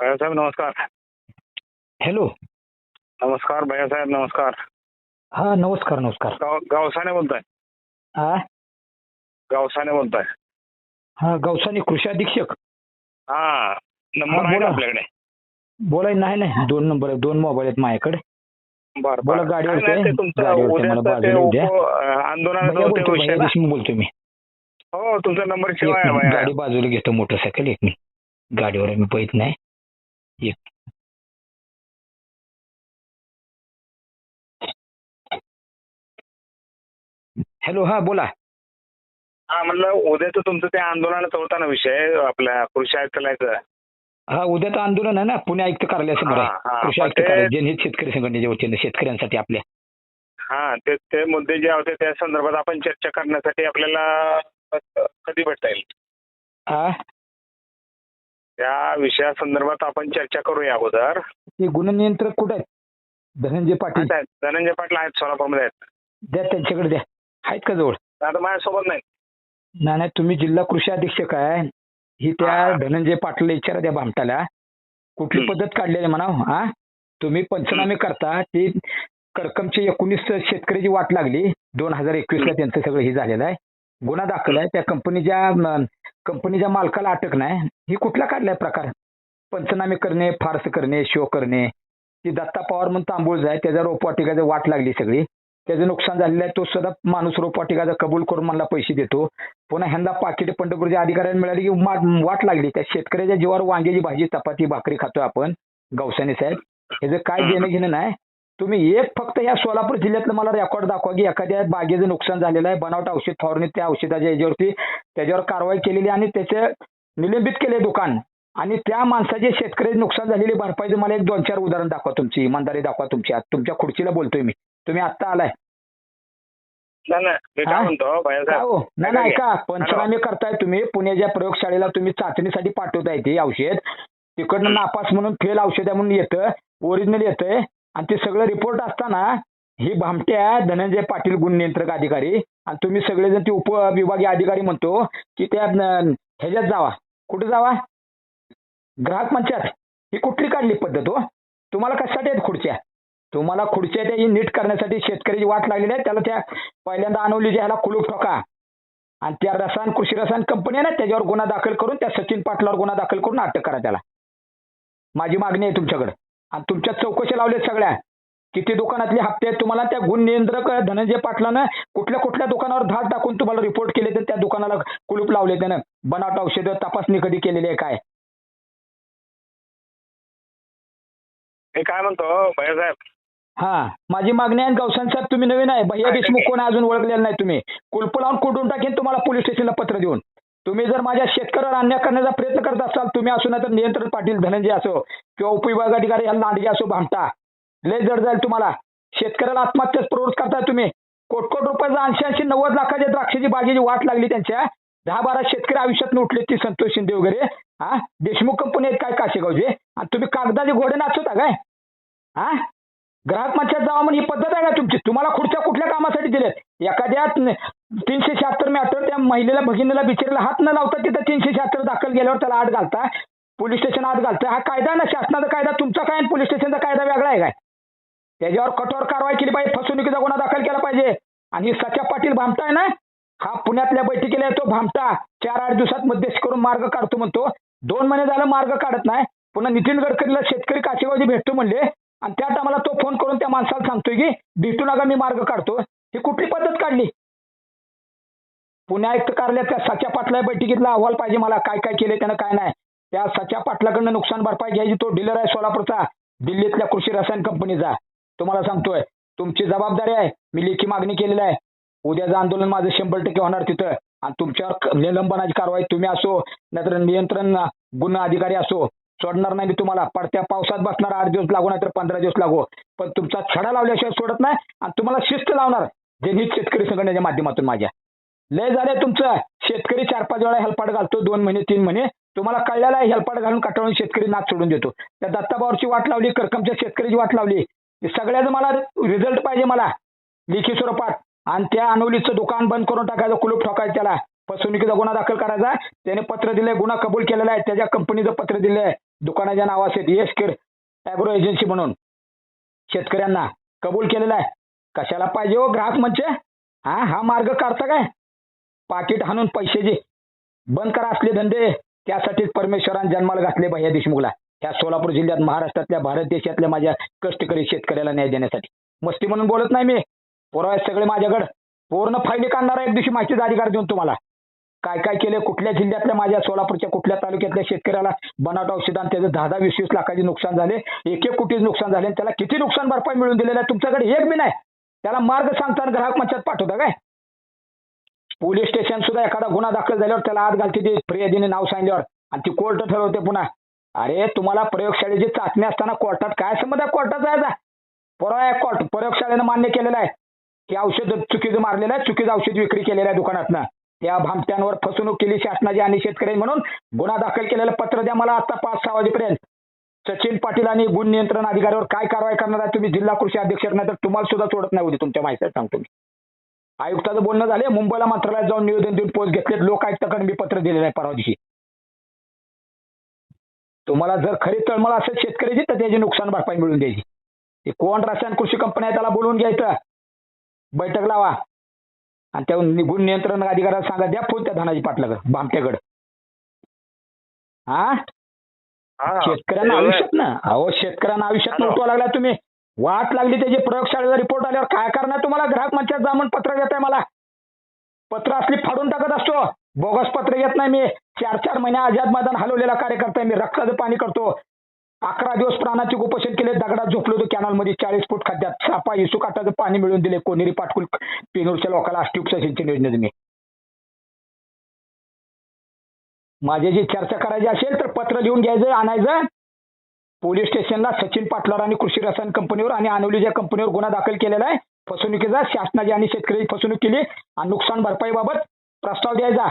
भैयासाहेब नमस्कार। हॅलो नमस्कार भैयासाहेब नमस्कार। हा नमस्कार नमस्कार. गाव गावसाने बोलताय? हा गावसाने बोलताय? हा गौसानी कृषी अधीक्षक? हा नंबर हा, आहे बोला. का आपल्याकडे. बोलाय नाही नाही दोन नंबर दोन मोबाईल आहेत माझ्याकडे. बरं बोला, बरं. गाडीवर काय नाही, ते- ते तुमचं गाडीवर ते मला उद्याचं ते बाजूला उद्या. उप- अं, आंदोलनाचं भैया होते बोलतो विषय भैया ना? देशमुख बोलतो मी. हो तुमचा नंबर एक शिवाय आहे मिनिट, भैया. गाडी बाजूला घेतो मोटरसायकल एक मिनिट. गाडीवर मी पहित नाही. एक हॅलो हा बोला. हा म्हणलं उद्याचं तुमचं ते आंदोलनाचा होता ना विषय आपल्या कृषी आयुक्तालयाचं. हा उद्याचं आंदोलन आहे ना पुणे आयुक्त कार्यालयासमोर आहे. हा. कृषी मग आयुक्त ते- कार्यालय जनहित शेतकरी संघटनेच्या वतीनं शेतकऱ्यांसाठी आपल्या. हा ते ते मुद्दे जे होते त्या संदर्भात आपण चर्चा करण्यासाठी आपल्याला अं, कधी भेटता येईल? हा. त्या विषयासंदर्भात आपण चर्चा करूया अगोदर. ते गुणनियंत्रक कुठे आहेत? धनंजय पाटील. आता धनंजय पाटील आहेत सोलापूरमध्ये आहेत. द्या त्यांच्याकडे द्या. आहेत का जवळ? आता माझ्यासोबत नाही नाही नाही तुम्ही जिल्हा कृषी अधीक्षक आहे. ही त्या हा. धनंजय पाटील विचारा त्या भामटाला कुठली हम्म. पद्धत काढलेली म्हणा हा? तुम्ही पंचनामे करता ती करकमची एकोणीस शेतकऱ्याची वाट लागली दोन हजार एकवीस ला त्यांचं सगळं हे झालेलं आहे. गुन्हा दाखल आहे. त्या कंपनीच्या कंपनीच्या मालकाला अटक नाही. ही कुठला काढलाय प्रकार? पंचनामे करणे फार्स करणे शो करणे. ती दत्ता पवार म्हणून तांबूळ जाय त्याच्या रोपवाटिकाची वाट लागली सगळी. त्याचं नुकसान झालेलं आहे तो सुद्धा माणूस रोपवाटिकाचा कबूल करून मला पैसे देतो. पुन्हा ह्यांना पाकिट पंढरपूरच्या अधिकाऱ्यांना मिळाली की मा- वाट लागली. त्या शेतकऱ्याच्या जीवावर वांग्याची भाजी चपाती भाकरी खातो आपण गवसाने साहेब. ह्याचं काय देणं घेणं नाही. तुम्ही एक फक्त या सोलापूर जिल्ह्यातलं मला रेकॉर्ड दाखवा की एखाद्या बागेचं नुकसान झालेलं आहे. बनावट औषध फवारणी त्या औषधाच्या याच्यावरती त्याच्यावर कारवाई केलेली आणि त्याचे निलंबित केले दुकान. आणि त्या माणसाचे शेतकरी नुकसान झालेली भरपाईचं मला एक दोन चार उदाहरण दाखवा तुमची इमानदारी दाखवा तुमची. तुमच्या खुर्चीला बोलतोय मी. तुम्ही आत्ता आलाय. नाही नाही ऐका पंचनामे करताय तुम्ही. पुण्याच्या प्रयोगशाळेला तुम्ही चाचणीसाठी पाठवताय ते औषध. तिकडनं नापास म्हणून फेल औषध म्हणून येतं. ओरिजिनल येतंय. आणि ते सगळं रिपोर्ट असताना ही भामट्या धनंजय पाटील गुण नियंत्रक अधिकारी आणि तुम्ही सगळेजण ते उपविभागीय अधिकारी म्हणतो की त्या न- ह्याच्यात जावा. कुठे जावा? ग्राहक मंचात. ही कुठली काढली पद्धत हो? तुम्हाला कशासाठी आहेत खुर्च्या? तुम्हाला खुर्च्या त्या नीट करण्यासाठी शेतकऱ्याची वाट लागलेली आहे. त्याला त्या पहिल्यांदा आणवली ह्याला कुलूप ठोका. आणि त्या रसायन कृषी रसायन कंपनी आहे ना त्याच्यावर गुन्हा दाखल करून त्या सचिन पाटलावर गुन्हा दाखल करून अटक करा त्याला. माझी मागणी आहे तुमच्याकडे. आणि तुमच्या चौकशी लावल्यात सगळ्या. किती दुकानातले हप्ते आहेत तुम्हाला त्या गुण नियंत्रक धनंजय पाटलानं कुठल्या कुठल्या दुकानावर धाड टाकून तुम्हाला रिपोर्ट केले तर त्या दुकानाला कुलूप लावले त्यानं. बनावट औषधं तपासणी कधी केलेली आहे काय? मी काय म्हणतो भैयासाहेब हा माझी मागणी आहे गौसान साहेब तुम्ही नवीन आहे. भैया देशमुख. कोण अजून ओळखलेलं नाही तुम्ही. कुलप लावून कुठून टाकेन तुम्हाला पोलीस स्टेशनला पत्र देऊन? तुम्ही जर माझ्या शेतकऱ्यावर अन्याय करण्याचा प्रयत्न करत असाल तुम्ही असो नाही तर नियंत्रण पाटील धनंजय असो किंवा उपविभागाधिकारी या लांडगे असो भामटा. लय जड जाईल तुम्हाला. शेतकऱ्याला आत्महत्याच प्रवृत्त करताय तुम्ही. कोटकोट रुपयाचा ऐंशी ऐंशी नव्वद लाखाच्या द्राक्षाची बागेची वाट लागली त्यांच्या. दहा बारा शेतकरी आयुष्यात उठले ती संतोष शिंदे वगैरे. हा? देशमुख कंपनी आहेत काय काशेगावचे? आणि तुम्ही कागदाचे घोडे नाचवता काय? हा? ग्राहक पंचायत जावा म्हणून ही पद्धत आहे का तुमची? तुम्हाला खुर्च्या कुठल्या कामासाठी दिल्यात? एखाद्या तीनशे शहात्तर मॅटर त्या महिलेला भगिनीला बिचारीला हात न लावता तिथं तीनशे शहात्तर दाखल गेल्यावर त्याला आत घालता. पोलीस स्टेशन आत घालता. हा कायदा ना शासनाचा कायदा तुमचा काय आणि पोलीस स्टेशनचा कायदा वेगळा आहे काय? त्याच्यावर कठोर कारवाई केली पाहिजे फसवणुकीचा गुन्हा दाखल केला पाहिजे. आणि सचा पाटील भामटा आहे ना हा पुण्यातल्या बैठकीला येतो भामटा चार आठ दिवसात मध्यस्थी करून मार्ग काढतो म्हणतो. दोन महिने झालं मार्ग काढत नाही. पुन्हा नितीन गडकरीला शेतकरी काशेगावचे भेटतो म्हणले. आणि त्या टायमाला तो फोन करून त्या माणसाला सांगतोय की भेटू नका मी मार्ग काढतो. ही कुठली पद्धत काढली? पुण्या आयुक्त कार्यालयात त्या सच्या पाटला बैठकीतला अहवाल पाहिजे मला. काय काय केले त्यानं काय नाही. त्या सच्या पाटलाकडनं नुकसान भरपाई घ्यायची. तो डीलर आहे सोलापूरचा. दिल्लीतल्या कृषी रसायन कंपनीचा तुम्हाला सांगतोय तुमची जबाबदारी आहे. मी लेखी मागणी केलेली आहे. उद्याचं आंदोलन माझं शंभर टक्के होणार तिथं. आणि तुमच्यावर निलंबनाची कारवाई तुम्ही असो नाहीतर नियंत्रण गुन्हा अधिकारी असो सोडणार नाही मी तुम्हाला. पडत्या पावसात बसणार आठ दिवस लागू नाहीतर पंधरा दिवस लागू. पण तुमचा छडा लावल्याशिवाय सोडत नाही आणि तुम्हाला शिस्त लावणार जनहित शेतकरी संघटनेच्या माध्यमातून माझ्या. लय झालं तुमचं. शेतकरी चार पाच वेळा हेलपाट घालतो दोन महिने तीन महिने. तुम्हाला कळलेला आहे घालून कटाळून शेतकरी नाच सोडून देतो. त्या दत्ताबावरची वाट लावली करकमच्या शेतकरीची वाट लावली. हे सगळ्याचं मला रिझल्ट पाहिजे मला. लेखी स्वरूपात आणि त्या अनोलीचं दुकान बंद करून टाकायचं कुलूप ठोकायचं त्याला. फसवणुकीचा गुन्हा दाखल करायचा. त्याने पत्र दिलंय गुन्हा कबूल केलेला आहे. त्याच्या कंपनीचं पत्र दिलंय. दुकानाच्या नावाचे येस केड ॲग्रो एजन्सी म्हणून. शेतकऱ्यांना कबूल केलेला आहे. कशाला पाहिजे हो ग्राहक म्हणजे? हा हा मार्ग काढता काय? पाकिट हाणून पैशाचे बंद करा असले धंदे त्यासाठीच परमेश्वरान जन्माला घातले भैया देशमुखला. ह्या सोलापूर जिल्ह्यात महाराष्ट्रातल्या भारत देशातल्या माझ्या कष्टकरी शेतकऱ्याला न्याय देण्यासाठी. मस्ती म्हणून बोलत नाही मी. पुरावे सगळे माझ्याकडे. पूर्ण फायदे काढणार आहे एक दिवशी माहितीचा अधिकार देऊन तुम्हाला. काय काय केले कुठल्या जिल्ह्यातल्या माझ्या सोलापूरच्या कुठल्या तालुक्यातल्या शेतकऱ्याला? बनावट औषधां त्याचं दहा दहा वीस वीस लाखाचे नुकसान झाले. एक एक कोटी नुकसान झाले आणि त्याला किती नुकसान भरपाई मिळून दिलेलं आहे? तुमच्याकडे एक बी नाही. त्याला मार्ग सांगताना ग्राहक मंचात पाठवता काय? पोलीस स्टेशन सुद्धा एखादा गुन्हा दाखल झाल्यावर त्याला आत घालते ते फिर्यादीने नाव सांगितल्यावर आणि ती कोर्ट ठरवते पुन्हा. अरे तुम्हाला प्रयोगशाळेची चाचणी असताना कोर्टात काय संबंध आहे? कोर्टात जायचा परवा कोर्ट प्रयोगशाळेनं मान्य केलेलं आहे. की औषध चुकीचं मारलेलं आहे चुकीचं औषध विक्री केलेलं आहे दुकानातनं. त्या भामट्यांवर फसवणूक केली शासनाची आणि शेतकरी म्हणून गुन्हा दाखल केलेलं पत्र द्या मला आता पाच सहा वाजेपर्यंत. सचिन पाटील आणि गुण नियंत्रण अधिकाऱ्यावर काय कारवाई करणार आहे तुम्ही जिल्हा कृषी अध्यक्ष नाही तर तुम्हाला सुद्धा सोडत नाही उद्या तुमच्या माहिती सांगतो मी. आयुक्ताचं बोलणं झाले मुंबईला मंत्रालयात जाऊन निवेदन देऊन पोस्ट घेतले लोक आयुक्ताकडे मी पत्र दिलेलं आहे परवा दिवशी. तुम्हाला जर खरी तळमळ असेल शेतकऱ्याची तर त्याची नुकसान भरपाई मिळून द्यायची. ते कोण रसायन कृषी कंपनी आहे त्याला बोलवून घ्यायचं. बैठक लावा. आणि त्या गुण नियंत्रण अधिकाऱ्याला सांगा द्या फोन त्या धनाजी पाटलाकडे बामट्याकडे हा. शेतकऱ्यांना आयुष्यात ना अहो शेतकऱ्यांना आयुष्यात. उठवा लागला तुम्ही. वाट लागली त्याची. प्रयोगशाळेचा रिपोर्ट आल्यावर काय करणार तुम्हाला? ग्राहक मंचात जामून पत्र देत आहे मला. पत्र असली फाडून टाकत असतो. बोगस पत्र घेत नाही मी. चार चार महिने आझाद मैदान हलवलेला कार्यकर्ता मी रक्ताचं पाणी करतो. अकरा दिवस प्राणाचे उपोषण केले. दगडात झोपलो होतो कॅनलमध्ये चाळीस फूट खाद्यात सापा इसू काटाचं पाणी मिळवून दिले. कोनेरी पाटकुल पेनूरच्या लोकांना अष्टयुक्त सिंचन योजनेत मी. माझी जी चर्चा करायची असेल तर पत्र लिहून घ्यायचं आणायचं. पोलीस स्टेशनला सचिन पाटलार आणि कृषी रसायन कंपनीवर आणि आनवलीच्या कंपनीवर गुन्हा दाखल केलेला आहे. फसवणुकीचा शासनाची आणि शेतकरी फसवणूक केली आणि नुकसान भरपाईबाबत प्रस्ताव द्यायचा.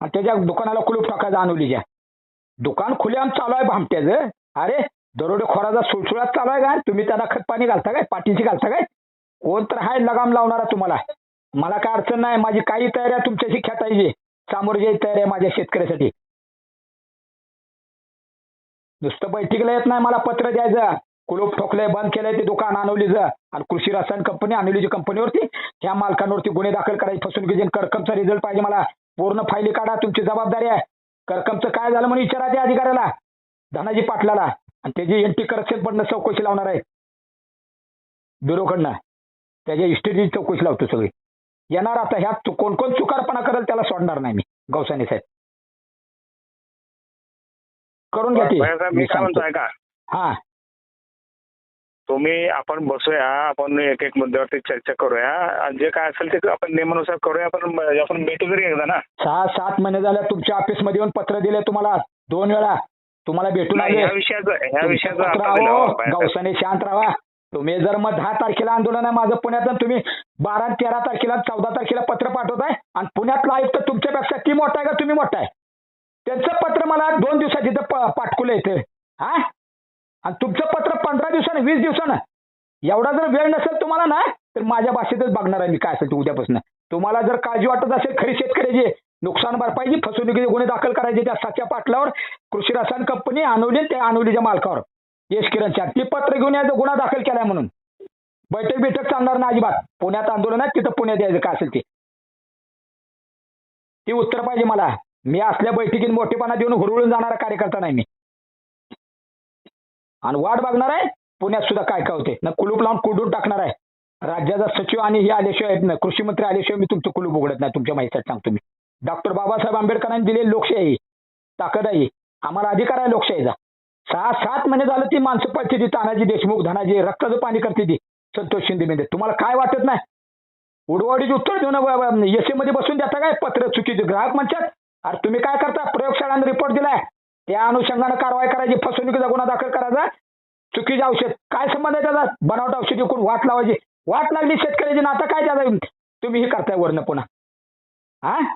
आणि त्याच्या दुकानाला कुलूप टाकायचा आनवलीच्या दुकान खुलेआम चालू आहे भामट्याचं. अरे दरोडेखोराचा सुळसुळात चालू आहे का? तुम्ही त्यांना खत पाणी घालता काय? पाठीशी घालता काय? कोण तर हाय लगाम लावणारा तुम्हाला. मला काय अडचण नाही. माझी काही तयारी आहे तुमच्याशी खेटायची सामोरे जायची तयारी आहे माझ्या शेतकऱ्यासाठी. नुसतं बैठकीला येत नाही मला पत्र द्यायचं. कुलूप ठोकलंय बंद केलंय ते दुकान आणवलीचं आणि कृषी रसायन कंपनी आणवलीची कंपनीवरती ह्या मालकांवरती गुन्हे दाखल करायचे फसवणुकीचे करकमचा रिझल्ट पाहिजे मला. पूर्ण फायली काढा तुमची जबाबदारी आहे. करकमचं काय झालं म्हणून विचारा त्या अधिकाऱ्याला. धनाजी पाटलाला. आणि त्याची एंटी करप्शन पण चौकशी लावणार आहे. ब्युरोकडनं. त्याच्या इस्टेटची चौकशी लावतो सगळी. येणार आता ह्या कोण कोण चुकारपणा करेल त्याला सोडणार नाही मी. गौसाने साहेब. करून घ्या ती भैया साहेब, मी काय सांगतो. म्हणतोय का हा. तुम्ही आपण बसूया आपण एक एक मुद्द्यावरती चर्चा करूया. आणि जे काय असेल ते आपण नियमानुसार करूया आपण आपण भेटू जरी एकदा ना. सहा सात महिने झाले तुमच्या ऑफिसमध्ये येऊन पत्र दिले तुम्हाला. दोन वेळा. तुम्हाला भेटून हो. गौसाने शांत राहा. तुम्ही जर मग दहा तारखेला आंदोलन आहे माझं पुण्यात तुम्ही बारा तेरा तारखेला चौदा तारखेला पत्र पाठवताय आणि पुण्यातला आयुक्त तुमच्यापेक्षा ती मोठा आहे का तुम्ही मोठा आहे? त्यांचं पत्र मला दोन दिवसात इथं पाठकुलं येतं हा? आणि तुमचं पत्र पंधरा दिवसानं वीस दिवसानं. एवढा जर वेळ नसेल तुम्हाला ना तर माझ्या भाषेतच बघणार आहे मी काय असेल ते उद्यापासून. तुम्हाला जर काळजी वाटत असेल खरी शेतकऱ्याची नुकसान भरपाईची फसवणुकीचे गुन्हे दाखल करायचे त्या साच्या पाटलावर कृषी रसायन कंपनी आणवली त्या आणवलीच्या मालकावर. यश किरणच्या ती पत्र घेऊन यायचं गुन्हा दाखल केलाय म्हणून. बैठक बैठक चालणार नाही अजिबात. पुण्यात आंदोलन आहे तिथं पुण्यात यायचं काय असेल ते. ती उत्तर पाहिजे मला. मी असल्या बैठकीत मोठेपणा देऊन हुरळून जाणारा कार्यकर्ता नाही मी. आणि वाट बघणार आहे पुण्यात सुद्धा काय काय होते ना कुलूप लावून कुडून टाकणार आहे. राज्याचा सचिव आणि हे आल्याशिवाय ना कृषी मंत्री आल्याशिवाय मी तुमचं कुलूप उघडत नाही तुमच्या माहितीसाठी सांगतो मी. डॉक्टर बाबासाहेब आंबेडकरांनी दिलेली लोकशाही ताकद आहे आम्हाला अधिकार आहे लोकशाहीचा. सहा सात महिने झालं ती माणसं पडते ती तानाजी देशमुख धनाजी रक्ताचं पाणी करते ती संतोष शिंदे म्हणजे तुम्हाला काय वाटत नाही? उडवाडीचे उत्तर देऊन एसी मध्ये बसून देता काय? पत्र चुकीचे. ग्राहक म्हणतात अरे तुम्ही काय करता? प्रयोगशाळांना रिपोर्ट दिलाय. त्या अनुषंगानं कारवाई करायची फसवणुकीचा गुन्हा दाखल करायचा. चुकीचे औषध. काय संबंध आहे त्याचा? बनावट औषध कोण वाट लावायची. वाट लागली शेतकऱ्याची ना आता काय त्याचा? तुम्ही हे करताय वरनं पुन्हा. हा?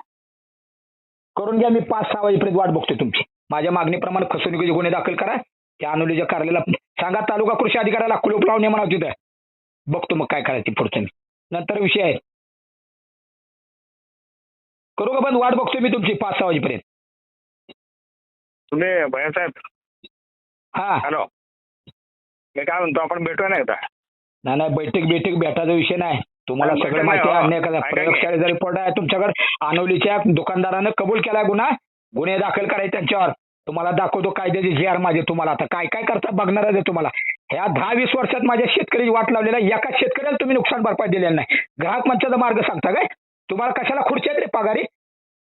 करून घ्या मी पाच सहा वाजेपर्यंत वाट बघतोय तुमची. माझ्या मागणीप्रमाणे फसवणुकीचे गुन्हे दाखल करा. त्या अनुलीच्या कार्यालयाला सांगा तालुका कृषी अधिकाऱ्याला कुलूप लावून म्हणा तिथं. बघतो मग काय करायचं पुढचं. नंतर विषय आहे. करू का बंद? वाट बघतोय मी तुमची पाच सहा वाजेपर्यंत. तुम्ही भैयासाहेब हा. हॅलो. मी काय म्हणतो आपण भेटूया ना एकदा? नाही नाही बैठक बैठक भेटायचा विषय नाही. तुम्हाला नाही, सगळं बैठक माहिती आहे नाही, अन्याय. करा ऐका की. प्रयोगशाळेचा रिपोर्ट आहे तुमच्याकडे अनोलीच्या दुकानदारानं कबूल केला गुन्हा? गुन्हे दाखल करायचे त्यांच्यावर. तुम्हाला दाखवतो कायद्याचे जी आर माझे तुम्हाला आता. काय काय करता बघणार आहे तुम्हाला. ह्या दहा वीस वर्षात माझ्या शेतकरी वाट लावलेला एका शेतकऱ्याला तुम्ही नुकसान भरपाई दिलेलं नाही. ग्राहक मंचाचा मार्ग सांगता काय? तुम्हाला कशाला खुर्ची रे पगारी?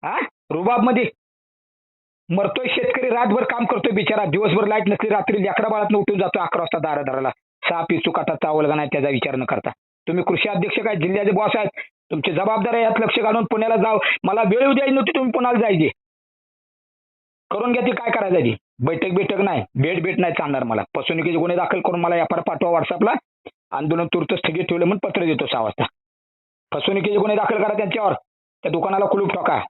हा रुबाबमध्ये मरतोय शेतकरी रातभर काम करतोय बिचारा. दिवसभर लाइट नसली रात्री अकरा बाळात उठून जातो अकरा वाजता दारा दाराला सहा पिसू काटा चावलगा नाही त्याचा विचार न करता. तुम्ही कृषी अध्यक्ष काय जिल्ह्याचे बॉस आहेत? तुमची जबाबदारी आहे यात लक्ष घालून पुण्याला जाव. मला वेळ द्यायची नव्हती तुम्ही पुण्याला जायचे. करून घ्या ती काय करायचं ती बैठक बैठक नाही. भेट भेट नाही चालणार मला. फसवणुकीचे गुन्हे दाखल करून मला व्यापार पाठवा व्हॉट्सअपला आंदोलन तूर्त स्थगित ठेवलं म्हणून पत्र देतो सहा वाजता. फसवणुकीचे गुन्हे दाखल करा त्यांच्यावर. त्या दुकानाला कुलूप ठोका.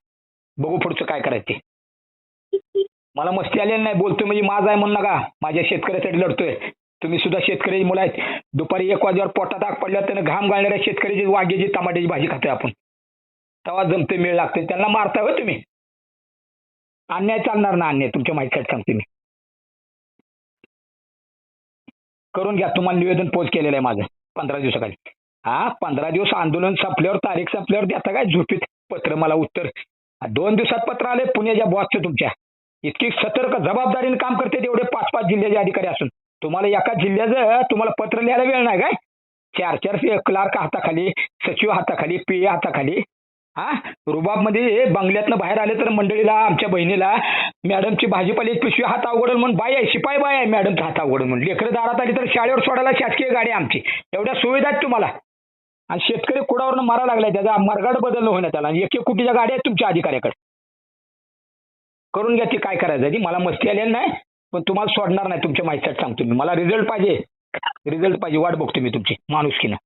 बघू पुढचं काय करायचं. ते मला मस्ती आलेली नाही. बोलतोय म्हणजे माझा आहे म्हणून नका. माझ्या शेतकऱ्यासाठी लढतोय. तुम्ही सुद्धा शेतकरी मुलं आहेत. दुपारी एक वाजेवर पोटात आग पडल्यावर त्यानं घाम गाळणाऱ्या शेतकऱ्याची वांग्याची टमाट्याची भाजी खातोय आपण. तेव्हा जमते मेळ लागते त्यांना मारताय हो तुम्ही. अन्याय चालणार ना अन्याय? तुमच्या माहितीसाठी सांगते मी. करून घ्या. तुम्हाला निवेदन पोच केलेलं आहे माझं. पंधरा दिवसाखाली. हा पंधरा दिवस आंदोलन संपल्यावर तारीख संपल्यावर देता काय झोपीत पत्र मला उत्तर. दोन दिवसात पत्र आले पुण्याच्या बॉसचं तुमच्या. इतकी सतर्क जबाबदारीने काम करते तेवढे पाच पाच जिल्ह्याचे अधिकारी असून. तुम्हाला एका जिल्ह्याचं तुम्हाला पत्र लिहायला वेळ नाही काय? चार चार क्लार्क हाताखाली सचिव हाताखाली पी ए हाताखाली. हा रुबाबमध्ये बंगल्यातनं बाहेर आले तर मंडळीला आमच्या बहिणीला मॅडमची भाजीपाल्याची पिशवी हात अवघडल म्हणून बाई आहे शिपाई बाई आहे मॅडमचा हात अवघडल म्हणून. लेकरं दारात आली तर शाळेवर सोडायला शासकीय गाडी आमची. एवढ्या सुविधा आहेत तुम्हाला. आणि शेतकरी कुडावरनं मारा लागलाय त्याचा मरगाड बदल होण्यात त्याला. आणि एक एक कोटीच्या गाड्या आहेत तुमच्या अधिकाऱ्याकडे. करून घ्या ती काय करायचं ती मला मस्ती आलेली नाही पण तुम्हाला सोडणार नाही तुमच्या माहितीसाठी सांगतो मी. मला रिझल्ट पाहिजे. रिझल्ट पाहिजे. वाट बघतो मी तुमची माणुसकीनं.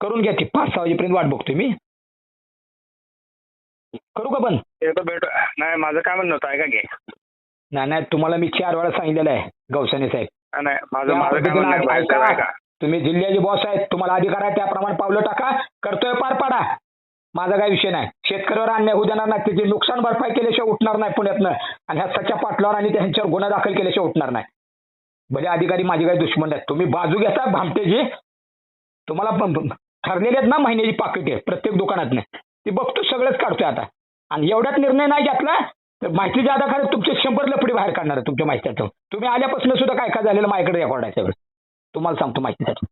करून घ्या ती. पाच सहा वाजेपर्यंत वाट बघतो मी. करू का पण भेटू. नाही माझं काय म्हणणं होतं ऐका की. नाही नाही. तुम्हाला मी चार वेळा सांगितलेलं आहे गौसाने साहेब. नाही, माझं माझं काय पद्धतीनं म्हणणं आहे भैयासाहेब ऐका. ऐका. तुम्ही जिल्ह्याचे बॉस आहेत तुम्हाला अधिकार आहे त्याप्रमाणे पावलं टाका करतोय पार पाडा. माझा काही विषय नाही. शेतकऱ्यावर अन्याय होऊ देणार नाही त्याची नुकसान भरपाई केल्याशिवाय उठणार नाही पुण्यातनं. आणि ह्या सच्या पाटलावर आणि त्यांच्यावर गुन्हा दाखल केल्याशिवाय उठणार नाही. भले अधिकारी माझे काही दुश्मन आहेत. तुम्ही बाजू घेता भामटेची तुम्हाला पण- आहेत ना महिन्याची पाकिटे आहे प्रत्येक दुकानात ती बघतो सगळंच काढतोय आता. आणि एवढ्यात निर्णय नाही घेतला तर माहिती जादा खरं तुमचे शंभर लपडी बाहेर काढणार तुमच्या माहितीतून तुम्ही आल्यापासून सुद्धा काय काय झालेलं माझ्याकडे रेकॉर्ड आहे सगळं. तुम्हाला सांगतो माहितीसाठी.